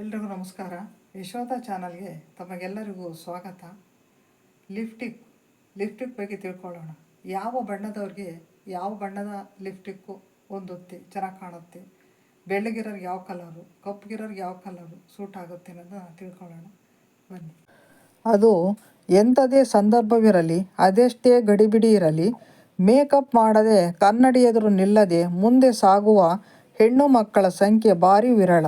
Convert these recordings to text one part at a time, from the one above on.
ಎಲ್ರಿಗೂ ನಮಸ್ಕಾರ. ಯಶೋಧ ಚಾನಲ್ಗೆ ತಮಗೆಲ್ಲರಿಗೂ ಸ್ವಾಗತ. ಲಿಫ್ಟಿಕ್ ಲಿಫ್ಟಿಕ್ ಬಗ್ಗೆ ತಿಳ್ಕೊಳ್ಳೋಣ. ಯಾವ ಬಣ್ಣದವ್ರಿಗೆ ಯಾವ ಬಣ್ಣದ ಲಿಫ್ಟಿಕ್ಕು ಹೊಂದುತ್ತೆ ಚೆನ್ನಾಗಿ ಕಾಣುತ್ತೆ? ಬೆಳ್ಳಗಿರೋರ್ಗೆ ಯಾವ ಕಲರು, ಕಪ್ಪಗಿರೋರ್ಗೆ ಯಾವ ಕಲರು ಸೂಟ್ ಆಗುತ್ತೆ ಅನ್ನೋದನ್ನ ತಿಳ್ಕೊಳ್ಳೋಣ. ಬನ್ನಿ. ಅದು ಎಂಥದೇ ಸಂದರ್ಭವಿರಲಿ, ಅದೆಷ್ಟೇ ಗಡಿಬಿಡಿ ಇರಲಿ, ಮೇಕಪ್ ಮಾಡದೆ ಕನ್ನಡಿ ಎದುರು ನಿಲ್ಲದೆ ಮುಂದೆ ಸಾಗುವ ಹೆಣ್ಣು ಮಕ್ಕಳ ಸಂಖ್ಯೆ ಭಾರಿ ವಿರಳ.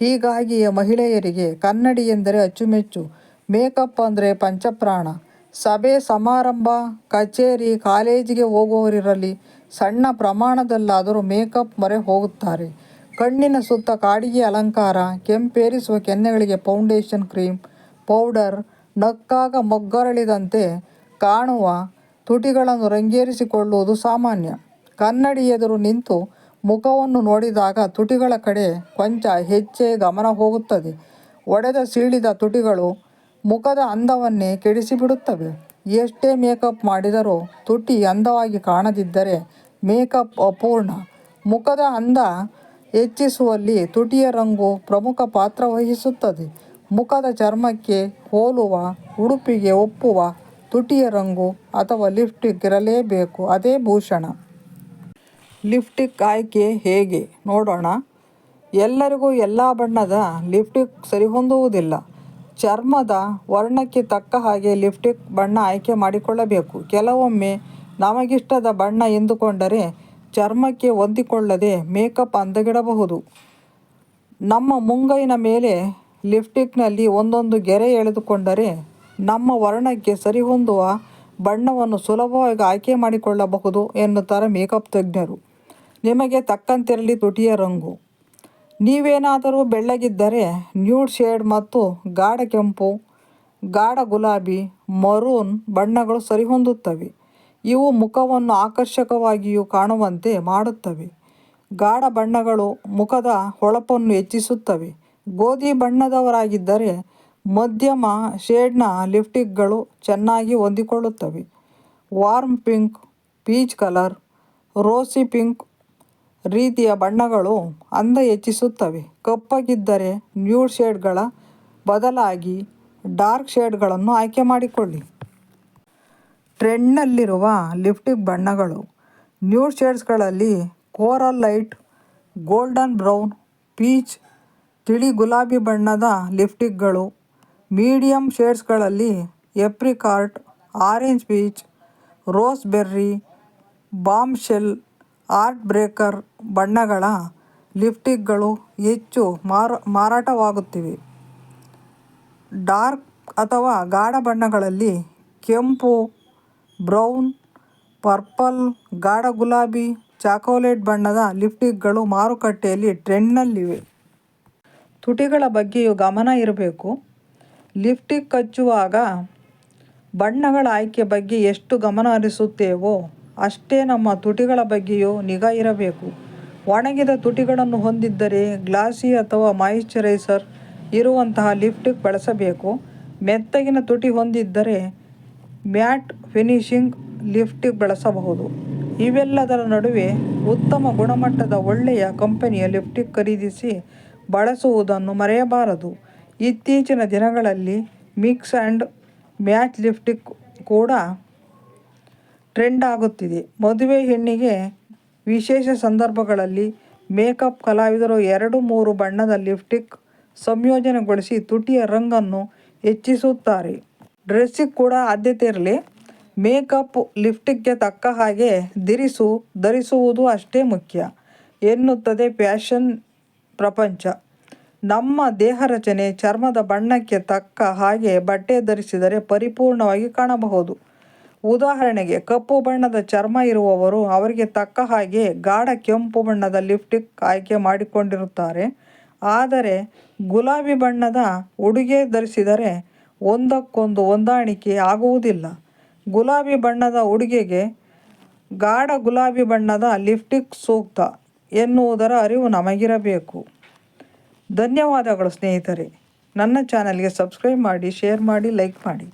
ಹೀಗಾಗಿಯೇ ಮಹಿಳೆಯರಿಗೆ ಕನ್ನಡಿ ಎಂದರೆ ಅಚ್ಚುಮೆಚ್ಚು, ಮೇಕಪ್ ಅಂದರೆ ಪಂಚಪ್ರಾಣ. ಸಭೆ, ಸಮಾರಂಭ, ಕಚೇರಿ, ಕಾಲೇಜಿಗೆ ಹೋಗುವವರಿರಲಿ, ಸಣ್ಣ ಪ್ರಮಾಣದಲ್ಲಾದರೂ ಮೇಕಪ್ ಮೊರೆ ಹೋಗುತ್ತಾರೆ. ಕಣ್ಣಿನ ಸುತ್ತ ಕಾಡಿಗೆ ಅಲಂಕಾರ, ಕೆಂಪೇರಿಸುವ ಕೆನ್ನೆಗಳಿಗೆ ಫೌಂಡೇಶನ್ ಕ್ರೀಮ್, ಪೌಡರ್, ನಕ್ಕಾಗ ಮೊಗ್ಗರಳಿದಂತೆ ಕಾಣುವ ತುಟಿಗಳನ್ನು ರಂಗೇರಿಸಿಕೊಳ್ಳುವುದು ಸಾಮಾನ್ಯ. ಕನ್ನಡಿ ಎದುರು ನಿಂತು ಮುಖವನ್ನು ನೋಡಿದಾಗ ತುಟಿಗಳ ಕಡೆ ಕೊಂಚ ಹೆಚ್ಚೇ ಗಮನ ಹೋಗುತ್ತದೆ. ಒಡೆದ ಸೀಳಿದ ತುಟಿಗಳು ಮುಖದ ಅಂದವನ್ನೇ ಕೆಡಿಸಿಬಿಡುತ್ತವೆ. ಎಷ್ಟೇ ಮೇಕಪ್ ಮಾಡಿದರೂ ತುಟಿ ಅಂದವಾಗಿ ಕಾಣದಿದ್ದರೆ ಮೇಕಪ್ ಅಪೂರ್ಣ. ಮುಖದ ಅಂದ ಹೆಚ್ಚಿಸುವಲ್ಲಿ ತುಟಿಯ ರಂಗು ಪ್ರಮುಖ ಪಾತ್ರ ವಹಿಸುತ್ತದೆ. ಮುಖದ ಚರ್ಮಕ್ಕೆ ಹೋಲುವ, ಉಡುಪಿಗೆ ಒಪ್ಪುವ ತುಟಿಯ ರಂಗು ಅಥವಾ ಲಿಫ್ಟ್ ಇರಲೇಬೇಕು. ಅದೇ ಭೂಷಣ. ಲಿಫ್ಟಿಕ್ ಆಯ್ಕೆ ಹೇಗೆ? ನೋಡೋಣ. ಎಲ್ಲರಿಗೂ ಎಲ್ಲ ಬಣ್ಣದ ಲಿಫ್ಟಿಕ್ ಸರಿಹೊಂದುವುದಿಲ್ಲ. ಚರ್ಮದ ವರ್ಣಕ್ಕೆ ತಕ್ಕ ಹಾಗೆ ಲಿಫ್ಟಿಕ್ ಬಣ್ಣ ಆಯ್ಕೆ ಮಾಡಿಕೊಳ್ಳಬೇಕು. ಕೆಲವೊಮ್ಮೆ ನಮಗಿಷ್ಟದ ಬಣ್ಣ ಎಂದುಕೊಂಡರೆ ಚರ್ಮಕ್ಕೆ ಹೊಂದಿಕೊಳ್ಳದೆ ಮೇಕಪ್ ಅಂದಗಿಡಬಹುದು. ನಮ್ಮ ಮುಂಗೈನ ಮೇಲೆ ಲಿಫ್ಟಿಕ್ನಲ್ಲಿ ಒಂದೊಂದು ಗೆರೆ ಎಳೆದುಕೊಂಡರೆ ನಮ್ಮ ವರ್ಣಕ್ಕೆ ಸರಿಹೊಂದುವ ಬಣ್ಣವನ್ನು ಸುಲಭವಾಗಿ ಆಯ್ಕೆ ಮಾಡಿಕೊಳ್ಳಬಹುದು ಎನ್ನುತ್ತಾರೆ ಮೇಕಪ್ ತಜ್ಞರು. ನಿಮಗೆ ತಕ್ಕಂತಿರಲಿ ತುಟಿಯ ರಂಗು. ನೀವೇನಾದರೂ ಬೆಳ್ಳಗಿದ್ದರೆ ನ್ಯೂಡ್ ಶೇಡ್ ಮತ್ತು ಗಾಢ ಕೆಂಪು, ಗಾಢ ಗುಲಾಬಿ, ಮರೂನ್ ಬಣ್ಣಗಳು ಸರಿಹೊಂದುತ್ತವೆ. ಇವು ಮುಖವನ್ನು ಆಕರ್ಷಕವಾಗಿಯೂ ಕಾಣುವಂತೆ ಮಾಡುತ್ತವೆ. ಗಾಢ ಬಣ್ಣಗಳು ಮುಖದ ಹೊಳಪನ್ನು ಹೆಚ್ಚಿಸುತ್ತವೆ. ಗೋಧಿ ಬಣ್ಣದವರಾಗಿದ್ದರೆ ಮಧ್ಯಮ ಶೇಡ್ನ ಲಿಫ್ಟಿಕ್ಗಳು ಚೆನ್ನಾಗಿ ಹೊಂದಿಕೊಳ್ಳುತ್ತವೆ. Warm pink, peach colour, rosy pink ರೀತಿಯ ಬಣ್ಣಗಳು ಅಂದ ಹೆಚ್ಚಿಸುತ್ತವೆ. ಕಪ್ಪಗಿದ್ದರೆ ನ್ಯೂಡ್ ಶೇಡ್ಗಳ ಬದಲಾಗಿ ಡಾರ್ಕ್ ಶೇಡ್ಗಳನ್ನು ಆಯ್ಕೆ ಮಾಡಿಕೊಳ್ಳಿ. ಟ್ರೆಂಡ್ನಲ್ಲಿರುವ ಲಿಫ್ಟಿಕ್ ಬಣ್ಣಗಳು. Nude ಶೇಡ್ಸ್ಗಳಲ್ಲಿ coral light, golden brown, peach, ತಿಳಿ ಗುಲಾಬಿ ಬಣ್ಣದ ಲಿಫ್ಟಿಕ್ಗಳು medium ಶೇಡ್ಸ್ಗಳಲ್ಲಿ apricot, orange peach rose berry bombshell heart breaker ಬಣ್ಣಗಳ ಲಿಪ್ಟಿಕ್ಗಳು ಹೆಚ್ಚು ಮಾರ, ಮಾರಾಟವಾಗುತ್ತಿವೆ. ಡಾರ್ಕ್ ಅಥವಾ ಗಾಢ ಬಣ್ಣಗಳಲ್ಲಿ ಕೆಂಪು, ಬ್ರೌನ್, ಪರ್ಪಲ್, ಗಾಢ ಗುಲಾಬಿ, ಚಾಕೋಲೇಟ್ ಬಣ್ಣದ ಲಿಪ್ಟಿಕ್ಗಳು ಮಾರುಕಟ್ಟೆಯಲ್ಲಿ ಟ್ರೆಂಡ್ನಲ್ಲಿವೆ. ತುಟಿಗಳ ಬಗ್ಗೆಯೂ ಗಮನ ಇರಬೇಕು. ಲಿಪ್ಟಿಕ್ ಹಚ್ಚುವಾಗ ಬಣ್ಣಗಳ ಆಯ್ಕೆ ಬಗ್ಗೆ ಎಷ್ಟು ಗಮನ ಹರಿಸುತ್ತೇವೋ ಅಷ್ಟೇ ನಮ್ಮ ತುಟಿಗಳ ಬಗ್ಗೆಯೂ ನಿಗಾ ಇರಬೇಕು. ಒಣಗಿದ ತುಟಿಗಳನ್ನು ಹೊಂದಿದ್ದರೆ ಗ್ಲಾಸಿ ಅಥವಾ ಮಾಯಿಶ್ಚರೈಸರ್ ಇರುವಂತಹ ಲಿಫ್ಟ್ ಬಳಸಬೇಕು. ಮೆತ್ತಗಿನ ತುಟಿ ಹೊಂದಿದ್ದರೆ ಮ್ಯಾಟ್ ಫಿನಿಶಿಂಗ್ ಲಿಫ್ಟ್ ಬಳಸಬಹುದು. ಇವೆಲ್ಲದರ ನಡುವೆ ಉತ್ತಮ ಗುಣಮಟ್ಟದ ಒಳ್ಳೆಯ ಕಂಪನಿಯ ಲಿಫ್ಟಿಕ್ ಖರೀದಿಸಿ ಬಳಸುವುದನ್ನು ಮರೆಯಬಾರದು. ಇತ್ತೀಚಿನ ದಿನಗಳಲ್ಲಿ ಮಿಕ್ಸ್ ಆ್ಯಂಡ್ ಮ್ಯಾಚ್ ಲಿಫ್ಟಿಕ್ ಕೂಡ ಟ್ರೆಂಡ್ ಆಗುತ್ತಿದೆ. ಮದುವೆ ಹೆಣ್ಣಿಗೆ ವಿಶೇಷ ಸಂದರ್ಭಗಳಲ್ಲಿ ಮೇಕಪ್ ಕಲಾವಿದರು ಎರಡು ಮೂರು ಬಣ್ಣದ ಲಿಪ್ಟಿಕ್ ಸಂಯೋಜನೆಗೊಳಿಸಿ ತುಟಿಯ ರಂಗನ್ನು ಹೆಚ್ಚಿಸುತ್ತಾರೆ. ಡ್ರೆಸ್ಸಿಗೆ ಕೂಡ ಆದ್ಯತೆ ಇರಲಿ. ಮೇಕಪ್ ಲಿಪ್ಟಿಕ್ಗೆ ತಕ್ಕ ಹಾಗೆ ದಿರಿಸು ಧರಿಸುವುದು ಅಷ್ಟೇ ಮುಖ್ಯ ಎನ್ನುತ್ತದೆ ಫ್ಯಾಷನ್ ಪ್ರಪಂಚ. ನಮ್ಮ ದೇಹ ರಚನೆ ಚರ್ಮದ ಬಣ್ಣಕ್ಕೆ ತಕ್ಕ ಹಾಗೆ ಬಟ್ಟೆ ಧರಿಸಿದರೆ ಪರಿಪೂರ್ಣವಾಗಿ ಕಾಣಬಹುದು. ಉದಾಹರಣೆಗೆ ಕಪ್ಪು ಬಣ್ಣದ ಚರ್ಮ ಇರುವವರು ಅವರಿಗೆ ತಕ್ಕ ಹಾಗೆ ಗಾಢ ಕೆಂಪು ಬಣ್ಣದ ಲಿಪ್ಟಿಕ್ ಆಯ್ಕೆ ಮಾಡಿಕೊಂಡಿರುತ್ತಾರೆ. ಆದರೆ ಗುಲಾಬಿ ಬಣ್ಣದ ಉಡುಗೆ ಧರಿಸಿದರೆ ಒಂದಕ್ಕೊಂದು ಹೊಂದಾಣಿಕೆ ಆಗುವುದಿಲ್ಲ. ಗುಲಾಬಿ ಬಣ್ಣದ ಉಡುಗೆಗೆ ಗಾಢ ಗುಲಾಬಿ ಬಣ್ಣದ ಲಿಪ್ಟಿಕ್ ಸೂಕ್ತ ಎನ್ನುವುದರ ಅರಿವು ನಮಗಿರಬೇಕು. ಧನ್ಯವಾದಗಳು ಸ್ನೇಹಿತರೆ. ನನ್ನ ಚಾನಲ್ಗೆ ಸಬ್ಸ್ಕ್ರೈಬ್ ಮಾಡಿ, ಶೇರ್ ಮಾಡಿ, ಲೈಕ್ ಮಾಡಿ.